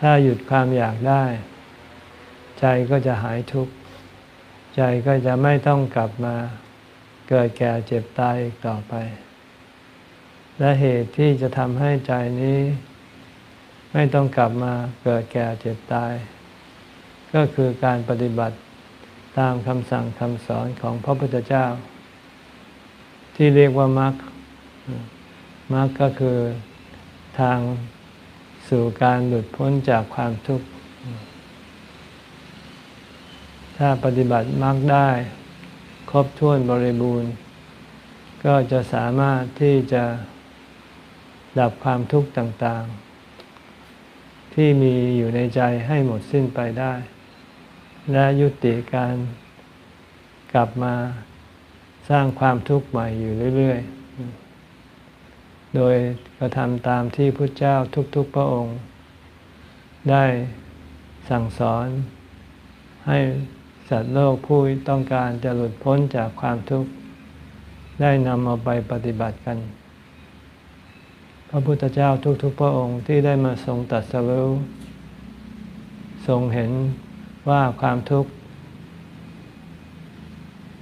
ถ้าหยุดความอยากได้ ใจก็จะหายทุกข์ ใจก็จะไม่ต้องกลับมาเกิดแก่เจ็บตายอีกต่อไป และเหตุที่จะทำให้ใจนี้ ไม่ต้องกลับมาเกิดแก่เจ็บตาย ก็คือการปฏิบัติตามคำสั่งคำสอนของพระพุทธเจ้า ที่เรียกว่ามรรคมรรคก็คือทาง สู่การหลุดพ้นจากความทุกข์ ถ้าปฏิบัติมรรคได้ ครบถ้วนบริบูรณ์ ก็จะสามารถที่จะดับความทุกข์ต่างๆ ที่มีอยู่ในใจให้หมดสิ้นไปได้ และยุติการกลับมาสร้างความทุกข์ใหม่อยู่เรื่อย ๆ โดยกระทำตามที่พระเจ้าทุกๆพระองค์ ได้สั่งสอน ให้สัตว์โลกผู้ต้องการจะหลุดพ้นจากความทุกข์ได้นำเอาไปปฏิบัติกัน พระพุทธเจ้าทุกๆพระองค์ที่ได้มาทรงตัดสรู้ทรงเห็นว่าความทุกข์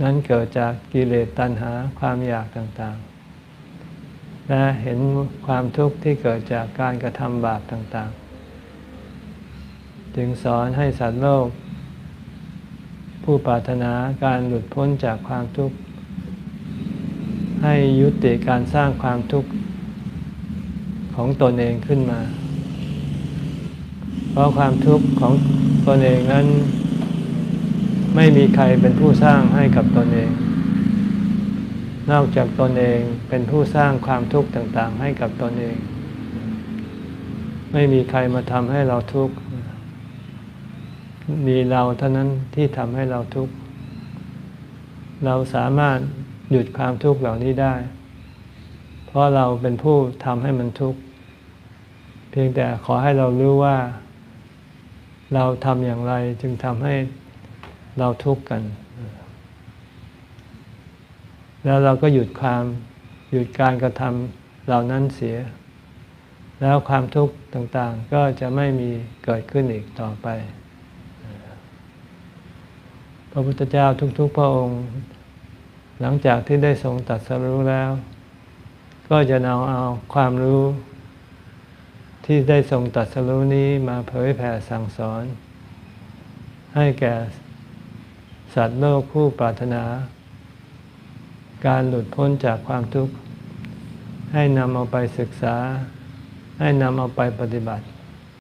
นั้นเกิดจากกิเลสตัณหาความอยากต่างๆ และเห็นความทุกข์ที่เกิดจากการกระทำบาปต่างๆ จึงสอนให้สัตว์โลก ผู้ปรารถนาการหลุดพ้นจากความทุกข์ ให้ยุติการสร้างความทุกข์ของตนเองขึ้นมา เพราะความทุกข์ของตนเองนั้น ไม่มีใครเป็นผู้สร้างให้กับตนเอง นอกจากตนเองเป็นผู้สร้างความทุกข์ต่างๆ ให้กับตนเอง ไม่มีใครมาทำให้เราทุกข์มีเราเท่านั้นที่ทำให้เราทุกข์เราสามารถหยุดความทุกข์เหล่านี้ได้ เพราะเราเป็นผู้ทำให้มันทุกข์ เพียงแต่ขอให้เรารู้ว่า เราทำอย่างไรจึงทำให้เราทุกข์กัน แล้วเราก็หยุดความหยุดการกระทำเหล่านั้นเสีย แล้วความทุกข์ต่างๆก็จะไม่มีเกิดขึ้นอีกต่อไป พระพุทธเจ้าทุกๆพระองค์ หลังจากที่ได้ทรงตัดสรู้แล้ว ก็จะนำเอาความรู้ ที่ได้ทรงตัดสรู้นี้มาเผยแผ่สั่งสอน ให้แก่สัตว์โลกผู้ปรารถนา การหลุดพ้นจากความทุกข์ ให้นำเอาไปศึกษา ให้นำเอาไปปฏิบัติ